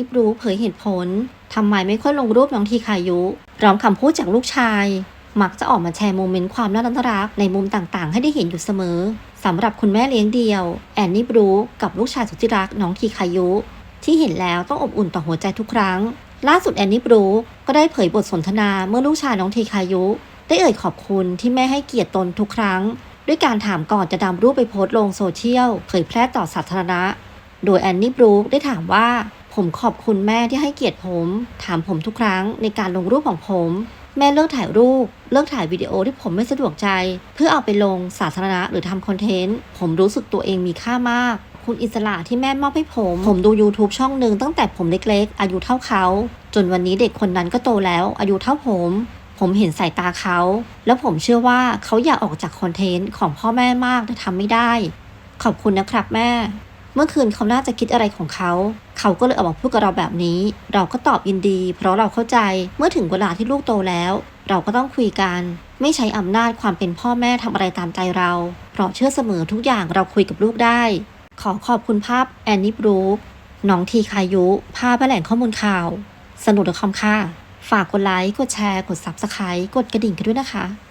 นี่บรูเผยเหตุผลทำไมไม่ค่อยลงรูปน้องทีคายุพร้อมคำพูดจากลูกชาย มักจะออกมาแชร์โมเมนต์ความน่ารักในมุมต่างๆ ให้ได้เห็นอยู่เสมอสำหรับคุณแม่เลี้ยงเดี่ยว แอนนี่บรูกับลูกชายสุดที่รักน้องทีคายุ ที่เห็นแล้วต้องอบอุ่นต่อหัวใจทุกครั้ง ล่าสุดแอนนี่บรูก็ได้เผยบทสนทนาเมื่อลูกชายน้องทีคายุ ได้เอ่ยขอบคุณที่แม่ให้เกียรติตนทุกครั้ง ด้วยการถามก่อนจะนำรูปไปโพสต์ลงโซเชียลเผยแพร่ต่อสาธารณะ โดยแอนนี่บรูคได้ถามว่า ผมขอบคุณแม่ที่ให้เกียรติผม ถามผมทุกครั้งในการลงรูปของผม แม่เลิกถ่ายรูป เลิกถ่ายวิดีโอที่ผมไม่สะดวกใจ เพื่อเอาไปลงสาธารณะหรือทำคอนเทนต์ ผมรู้สึกตัวเองมีค่ามาก คุณอิสระที่แม่มอบให้ผม ผมดู YouTube ช่องหนึ่งตั้งแต่ผมเล็กๆ อายุเท่าเขา จนวันนี้เด็กคนนั้นก็โตแล้ว อายุเท่าผมผมเห็นสายตาเขา แล้วผมเชื่อว่าเขาอยากออกจากคอนเทนต์ของพ่อแม่มากแต่ทำไม่ได้ ขอบคุณนะครับแม่ เมื่อคืนเขาน่าจะคิดอะไรของเขา เขาก็เลยออกมาพูดกับเราแบบนี้ เราก็ตอบยินดี เพราะเราเข้าใจเมื่อถึงเวลาที่ลูกโตแล้ว เราก็ต้องคุยกัน ไม่ใช้อำนาจความเป็นพ่อแม่ทำอะไรตามใจเรา เพราะเชื่อเสมอทุกอย่างเราคุยกับลูกได้ ขอขอบคุณภาพแอนนี่บรูคน้องทีคายุ ภาพแหล่งข้อมูลข่าว สนุกกับคอมค่ะ ฝากกดไลค์ กดแชร์ กด Subscribe กดกระดิ่งกันด้วยนะคะ